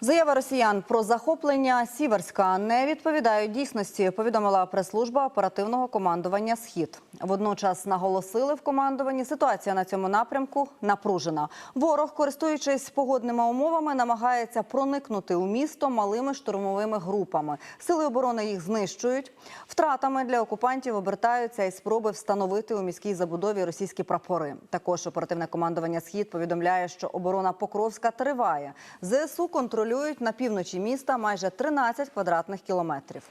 Заява росіян про захоплення Сіверська не відповідають дійсності. Повідомила прес-служба оперативного командування Схід. Водночас наголосили в командуванні, ситуація на цьому напрямку напружена. Ворог, користуючись погодними умовами, намагається проникнути у місто малими штурмовими групами. Сили оборони їх знищують. Втратами для окупантів обертаються і спроби встановити у міській забудові російські прапори. Також оперативне командування Схід повідомляє, що оборона Покровська триває. ЗСУ контролюють на півночі міста майже 13 квадратних кілометрів.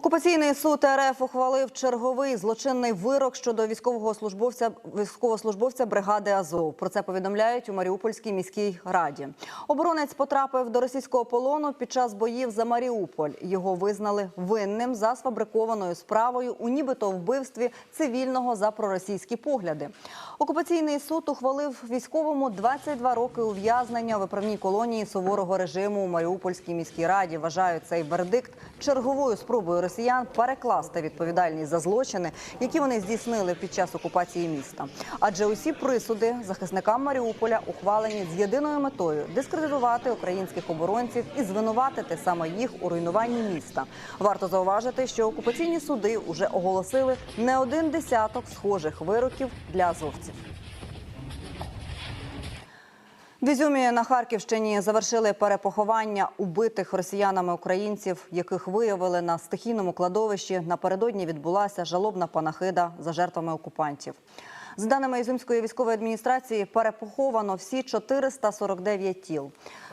Окупаційний суд РФ ухвалив черговий злочинний вирок щодо військового службовця військовослужбовця бригади Азов. Про це повідомляють у Маріупольській міській раді. Оборонець потрапив до російського полону під час боїв за Маріуполь. Його визнали винним за сфабрикованою справою у нібито вбивстві цивільного за проросійські погляди. Окупаційний суд ухвалив військовому 22 роки ув'язнення у виправній колонії суворого режиму у Маріупольській міській раді. Вважають цей вердикт черговою спробою росіян перекласти відповідальність за злочини, які вони здійснили під час окупації міста. Адже усі присуди захисникам Маріуполя ухвалені з єдиною метою дискредитувати українських оборонців і звинуватити саме їх у руйнуванні міста. Варто зауважити, що окупаційні суди вже оголосили не один десяток схожих вироків для азовців. В Ізюмі на Харківщині завершили перепоховання убитих росіянами українців, яких виявили на стихійному кладовищі. Напередодні відбулася жалобна панахида за жертвами окупантів. За даними Ізюмської військової адміністрації, перепоховано всі 449 тіл.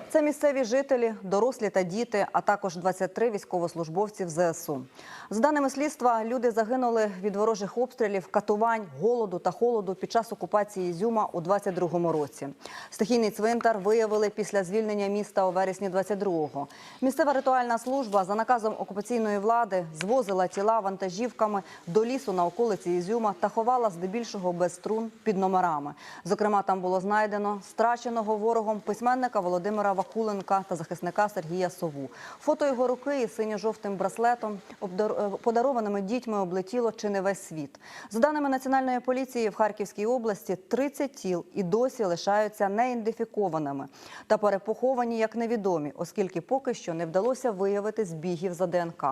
Це місцеві жителі, дорослі та діти, а також 23 військовослужбовців ЗСУ. За даними слідства, люди загинули від ворожих обстрілів, катувань, голоду та холоду під час окупації Ізюма у 22-му році. Стихійний цвинтар виявили після звільнення міста у вересні 22-го. Місцева ритуальна служба за наказом окупаційної влади звозила тіла вантажівками до лісу на околиці Ізюма та ховала здебільшого без струн під номерами. Зокрема, там було знайдено страченого ворогом письменника Володимира Вакуленка та захисника Сергія Сову. Фото його руки із синьо-жовтим браслетом, е, подарованими дітьми, облетіло чи не весь світ. За даними національної поліції, в Харківській області 30 тіл і досі лишаються неідентифікованими та перепоховані як невідомі, оскільки поки що не вдалося виявити збігів за ДНК.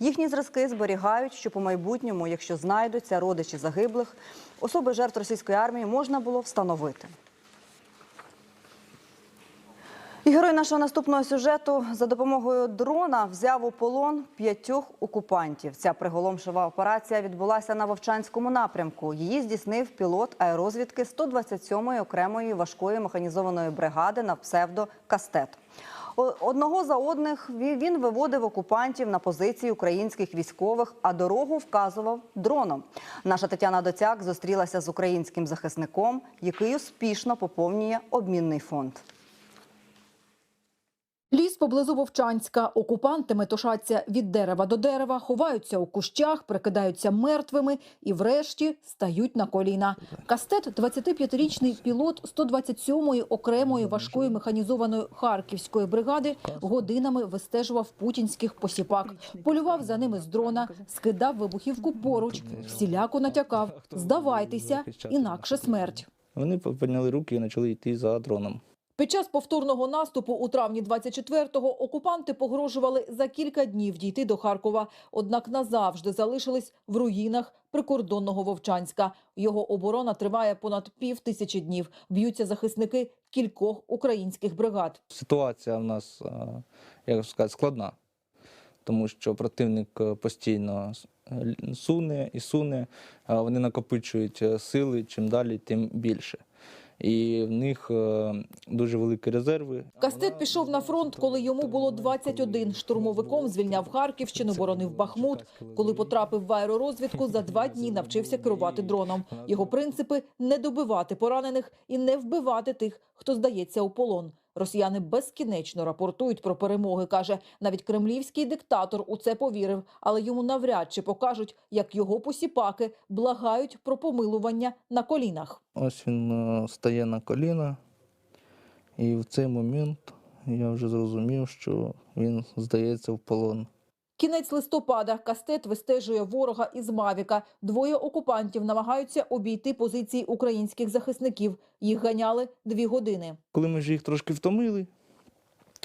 Їхні зразки зберігають, щоб у майбутньому, якщо знайдуться родичі загиблих, особи жертв російської армії можна було встановити. І герой нашого наступного сюжету за допомогою дрона взяв у полон п'ятьох окупантів. Ця приголомшива операція відбулася на Вовчанському напрямку. Її здійснив пілот аерозвідки 127-ї окремої важкої механізованої бригади на псевдо Кастет. Одного за одних ві- він виводив окупантів на позиції українських військових, а дорогу вказував дроном. Наша Тетяна Доцяк зустрілася з українським захисником, який успішно поповнює обмінний фонд. Поблизу Вовчанська. Окупанти метушаться від дерева до дерева, ховаються у кущах, прикидаються мертвими і врешті стають на коліна. Кастет – 25-річний пілот 127-ї окремої важкої механізованої харківської бригади годинами вистежував путінських посіпак. Полював за ними з дрона, скидав вибухівку поруч, всіляко натякав «здавайтеся, інакше смерть». Вони підняли руки і почали йти за дроном. Під час повторного наступу у травні 24-го окупанти погрожували за кілька днів дійти до Харкова, однак назавжди залишились в руїнах прикордонного Вовчанська. Його оборона триває понад пів тисячі днів. Б'ються захисники кількох українських бригад. Ситуація в нас, е, як сказати, складна, тому що противник е, постійно е, суне і суне, вони накопичують сили, чим далі, тим більше. І в них е, дуже великі резерви. Кастет пішов на фронт, коли йому було 21. Штурмовиком звільняв Харківщину, боронив Бахмут. Коли потрапив в аеророзвідку, за два дні навчився керувати дроном. Його принципи – не добивати поранених і не вбивати тих, хто здається у полон. Росіяни безкінечно рапортують про перемоги, каже. Навіть кремлівський диктатор у це повірив, але йому навряд чи покажуть, як його посіпаки благають про помилування на колінах. Ось він е, стає на коліна, і в цей момент я вже зрозумів, що він здається в полон. Кінець листопада кастет вистежує ворога із Мавіка. Двоє окупантів намагаються обійти позиції українських захисників. Їх ганяли дві години. Коли ми вже їх трошки втомили,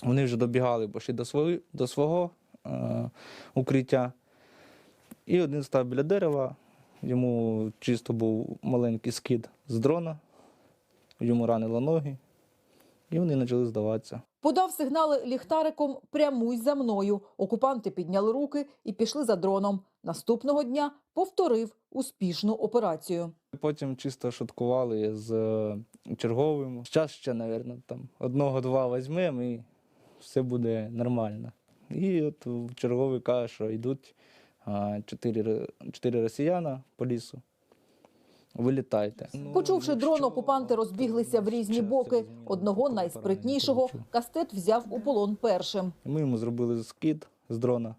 вони вже добігали пошли до свого, до свого е, укриття. І один став біля дерева, йому чисто був маленький скид з дрона, йому ранило ноги, і вони почали здаватися. Подав сигнали ліхтариком «Прямуй за мною». Окупанти підняли руки і пішли за дроном. Наступного дня повторив успішну операцію. Потім чисто шуткували з е, черговим. Зараз ще, мабуть, там одного-два візьмемо і все буде нормально. І от черговий каже, що йдуть чотири, ро- чотири росіяна по лісу. Вилітайте. Почувши дрон, окупанти розбіглися в різні боки. Одного найспритнішого кастет взяв у полон першим. Ми йому зробили скид з дрона.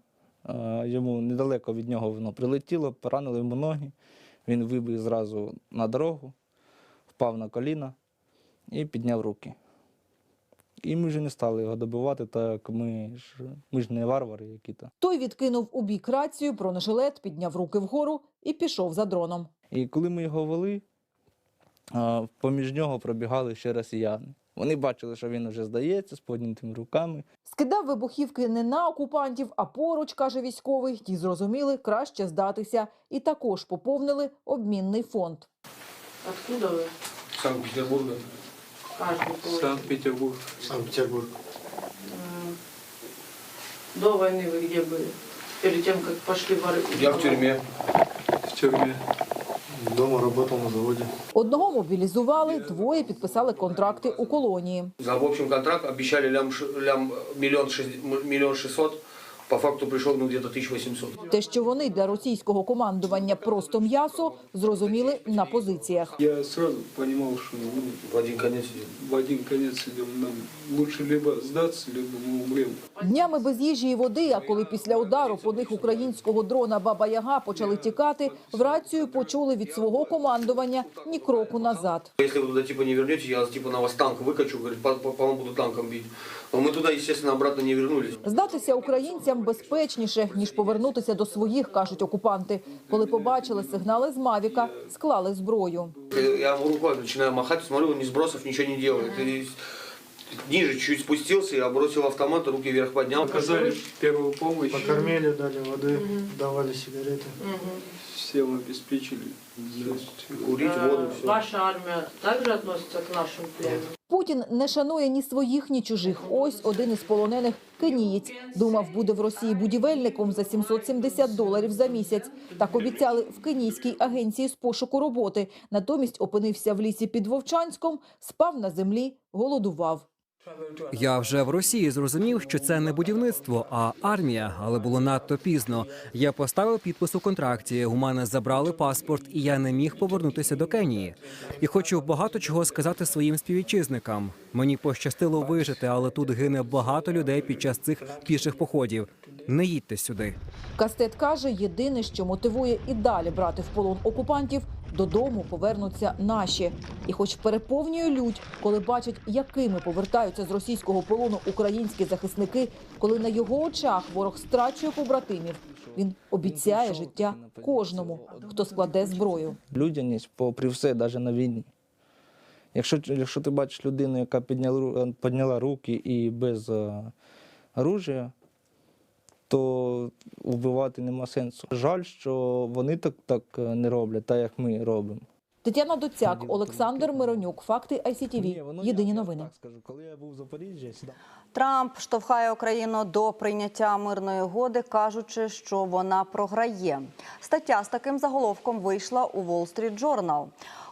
Йому недалеко від нього воно прилетіло, поранило йому ноги. Він вибіг зразу на дорогу, впав на коліна і підняв руки. І ми вже не стали його добивати, так ми ж, ми ж не варвари які-то. Той відкинув у бік рацію, бронежилет, підняв руки вгору і пішов за дроном. І коли ми його вели, а, поміж нього пробігали ще росіяни. Вони бачили, що він вже здається з піднятими руками. Скидав вибухівки не на окупантів, а поруч, каже військовий. Ті зрозуміли, краще здатися. І також поповнили обмінний фонд. Откуда вы? Санкт-Петербурга. Каждый получил. Санкт-Петербург. Санкт-Петербург. М. До войны вы где были? Перед тем, как пошли воры. Я в тюрьме. В тюрьме. Дома працював на заводі. Одного мобілізували, двоє підписали контракти у колонії. За в общем контракт обіцяли лям, лям мільйон шість мільйон шестьсот По факту пришел ну, где-то 1800. Те, що вони для російського командування просто м'ясо, зрозуміли на позиціях. Я сразу понимал, что ну, В один конец. в один конец идем. Нам лучше либо сдаться, либо мы умрем. Днями без їжі і води, а коли після удару по них українського дрона Баба Яга почали тікати, в рацію почули від свого командування ні кроку назад. Если вы туда типа не вернете, я типа на вас танк выкачу, говорит, по, по, по вам буду танком бить. Но мы туда, естественно, обратно не вернулись. Здатися українцям безпечніше ніж повернутися до своїх, кажуть окупанти. Коли побачили сигнали з Мавіка, склали зброю. Я ему рукой начинаю махать, смотрю, он ни сбросов, ничего не делает. И ниже чуть спустился, я бросил автомат, руки вверх поднял. Оказали первую помощь, Покормили, дали воды, давали сигареты. всем обеспечили. Здравствуйте. Курить, Э, воду, все. Ваша армия также относится к нашим пленным? Путін не шанує ні своїх, ні чужих. Ось один із полонених кенієць. Думав, буде в Росії будівельником за 770 доларів за місяць. Так обіцяли в кенійській агенції з пошуку роботи. Натомість опинився в лісі під Вовчанськом, спав на землі, голодував. Я вже в Росії зрозумів, що це не будівництво, а армія, але було надто пізно. Я поставив підпис у контракті. У мене забрали паспорт, і я не міг повернутися до Кенії. І хочу багато чого сказати своїм співвітчизникам. Мені пощастило вижити, але тут гине багато людей під час цих піших походів. Не їдьте сюди. Кастет каже, єдине, що мотивує і далі брати в полон окупантів, додому повернуться наші. І хоч переповнює лють, коли бачить, якими повертаються з російського полону українські захисники, коли на його очах ворог страчує побратимів, він обіцяє життя кожному, хто складе зброю. Людяність попри все, навіть на війні. Якщо, якщо ти бачиш людину, яка підняла, підняла руки і без е, оружия, то вбивати нема сенсу. Жаль, що вони так, так е, не роблять, так як ми робимо. Тетяна Доцяк, Олександр Миронюк, факти ICTV. воно Єдині новини. скажу, коли я був в Запоріжжі. Трамп штовхає Україну до прийняття мирної угоди, кажучи, що вона програє. Стаття з таким заголовком вийшла у Wall Street Journal.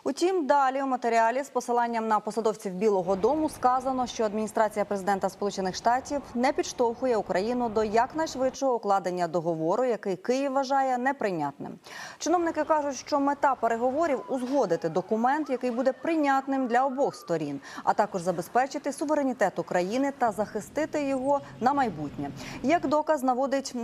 Утім, далі у матеріалі з посиланням на посадовців Білого Дому сказано, що адміністрація президента Сполучених Штатів не підштовхує Україну до якнайшвидшого укладення договору, який Київ вважає неприйнятним. Чиновники кажуть, що мета переговорів узгодити документ, який буде прийнятним для обох сторін, а також забезпечити суверенітет України та захистити його на майбутнє. Як доказ наводить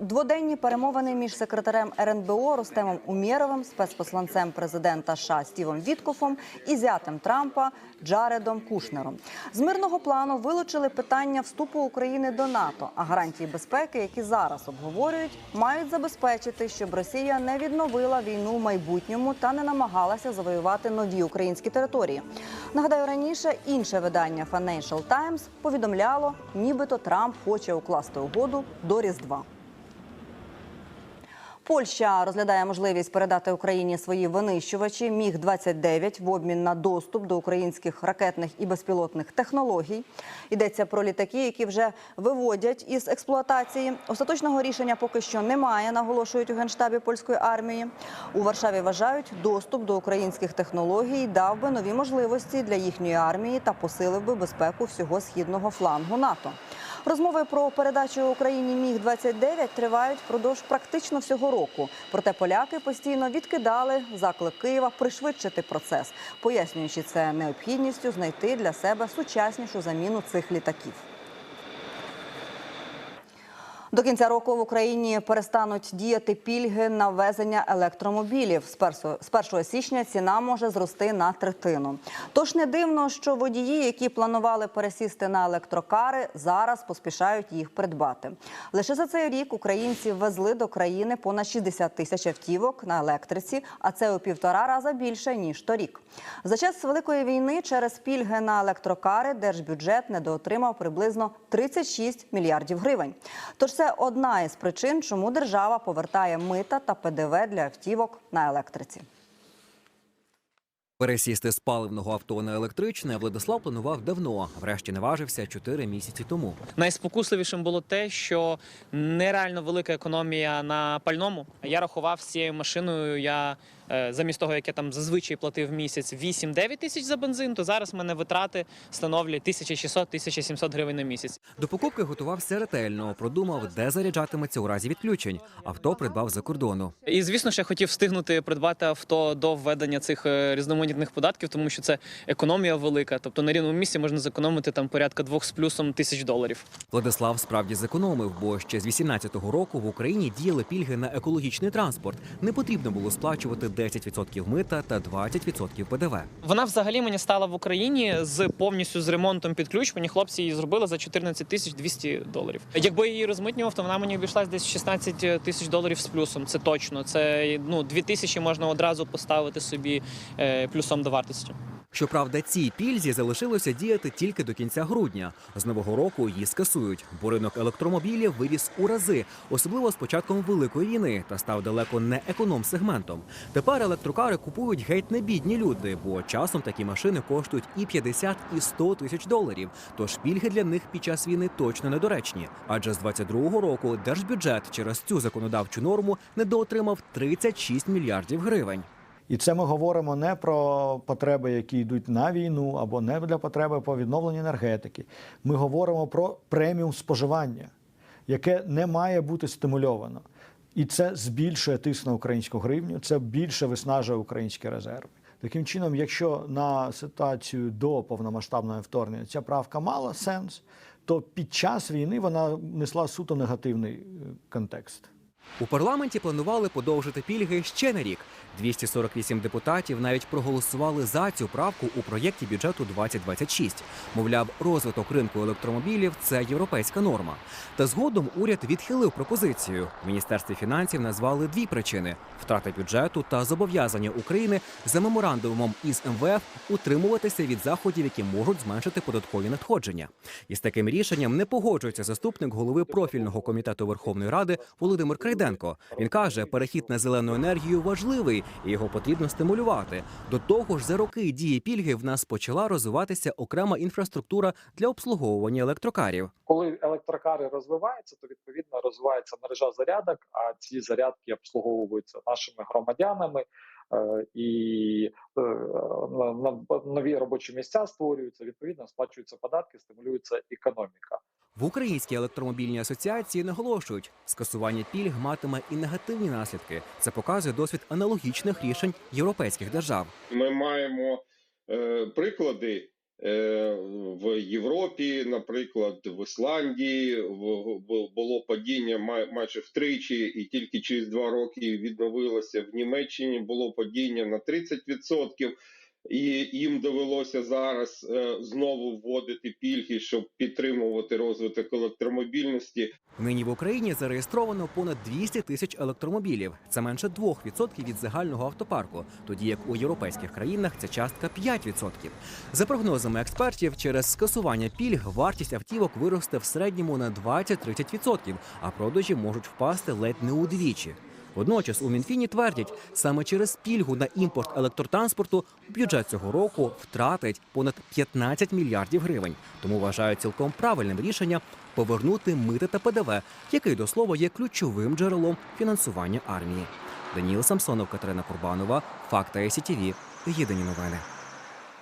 дводенні перемовини між секретарем РНБО Ростемом Умєровим, спецпосланцем президента США Стівом Стівом Віткофом і зятем Трампа Джаредом Кушнером. З мирного плану вилучили питання вступу України до НАТО, а гарантії безпеки, які зараз обговорюють, мають забезпечити, щоб Росія не відновила війну в майбутньому та не намагалася завоювати нові українські території. Нагадаю, раніше інше видання Financial Times повідомляло, нібито Трамп хоче укласти угоду до Різдва. Польща розглядає можливість передати Україні свої винищувачі Міг 29 в обмін на доступ до українських ракетних і безпілотних технологій. Йдеться про літаки, які вже виводять із експлуатації. Остаточного рішення поки що немає, наголошують у генштабі польської армії. У Варшаві вважають, доступ до українських технологій дав би нові можливості для їхньої армії та посилив би безпеку всього східного флангу НАТО. Розмови про передачу Україні міг 29 тривають впродовж практично всього року. Проте поляки постійно відкидали заклик Києва пришвидшити процес, пояснюючи це необхідністю знайти для себе сучаснішу заміну цих літаків. До кінця року в Україні перестануть діяти пільги на ввезення електромобілів. З 1 січня ціна може зрости на третину. Тож не дивно, що водії, які планували пересісти на електрокари, зараз поспішають їх придбати. Лише за цей рік українці ввезли до країни понад 60 тисяч автівок на електриці, а це у півтора раза більше ніж торік. За час великої війни через пільги на електрокари держбюджет недоотримав приблизно 36 мільярдів гривень. Тож це одна із причин, чому держава повертає мита та ПДВ для автівок на електриці. Пересісти з паливного авто на електричне Владислав планував давно. Врешті наважився 4 місяці тому. Найспокусливішим було те, що нереально велика економія на пальному. Я рахував з цією машиною. Я замість того, як я там зазвичай платив в місяць 8-9 тисяч за бензин, то зараз в мене витрати становлять 1600-1700 гривень на місяць. До покупки готувався ретельно, продумав, де заряджатиметься у разі відключень. Авто придбав за кордону. І звісно я хотів встигнути придбати авто до введення цих е, різноманітних податків, тому що це економія велика. Тобто на рівному місці можна зекономити там порядка двох з плюсом тисяч доларів. Владислав справді зекономив, бо ще з 18-го року в Україні діяли пільги на екологічний транспорт. Не потрібно було сплачувати 10% мита та 20% ПДВ. Вона взагалі мені стала в Україні з повністю з ремонтом під ключ. Мені хлопці її зробили за 14 тисяч 200 доларів. Якби я її розмитнював, то вона мені обійшлась десь 16 тисяч доларів з плюсом. Це точно. Це ну 2 тисячі можна одразу поставити собі е, плюсом до вартості. Щоправда, цій пільзі залишилося діяти тільки до кінця грудня. З нового року її скасують, бо ринок електромобілів виріс у рази, особливо з початком великої війни, та став далеко не економ-сегментом. Тепер електрокари купують геть не бідні люди, бо часом такі машини коштують і 50, і 100 тисяч доларів. Тож пільги для них під час війни точно недоречні. Адже з 22-го року держбюджет через цю законодавчу норму недоотримав 36 мільярдів гривень. І це ми говоримо не про потреби, які йдуть на війну, або не для потреби по відновленню енергетики. Ми говоримо про преміум споживання, яке не має бути стимульовано. І це збільшує тиск на українську гривню, це більше виснажує українські резерви. Таким чином, якщо на ситуацію до повномасштабного вторгнення ця правка мала сенс, то під час війни вона несла суто негативний е, контекст. У парламенті планували подовжити пільги ще на рік. 248 депутатів навіть проголосували за цю правку у проєкті бюджету 2026. Мовляв, розвиток ринку електромобілів це європейська норма. Та згодом уряд відхилив пропозицію. В міністерстві фінансів назвали дві причини: втрата бюджету та зобов'язання України за меморандумом із МВФ утримуватися від заходів, які можуть зменшити податкові надходження. Із таким рішенням не погоджується заступник голови профільного комітету Верховної Ради Володимир Крайденко. Він каже, перехід на зелену енергію важливий і його потрібно стимулювати. До того ж, за роки дії пільги в нас почала розвиватися окрема інфраструктура для обслуговування електрокарів. коли електрокари розвиваються, то відповідно розвивається мережа зарядок, а ці зарядки обслуговуються нашими громадянами. е, І е, нові робочі місця створюються, відповідно сплачуються податки, стимулюється економіка. В Українській електромобільній асоціації наголошують, скасування пільг матиме і негативні наслідки. Це показує досвід аналогічних рішень європейських держав. Ми маємо е, приклади е, в Європі, наприклад, в Ісландії в- в- було падіння май- майже втричі, і тільки через два роки відновилося. В Німеччині було падіння на 30%. І їм довелося зараз е, знову вводити пільги, щоб підтримувати розвиток електромобільності. Нині в Україні зареєстровано понад 200 тисяч електромобілів. Це менше 2% від загального автопарку, тоді як у європейських країнах ця частка 5%. За прогнозами експертів, через скасування пільг вартість автівок виросте в середньому на 20-30%, а продажі можуть впасти ледь не удвічі. Водночас у Мінфіні твердять, саме через пільгу на імпорт електротранспорту бюджет цього року втратить понад 15 мільярдів гривень. Тому вважають цілком правильним рішення повернути мити та ПДВ, який до слова є ключовим джерелом фінансування армії. Даніл Самсонов, Катерина Курбанова, Факта ЕСІТІВІ. Єдині новини.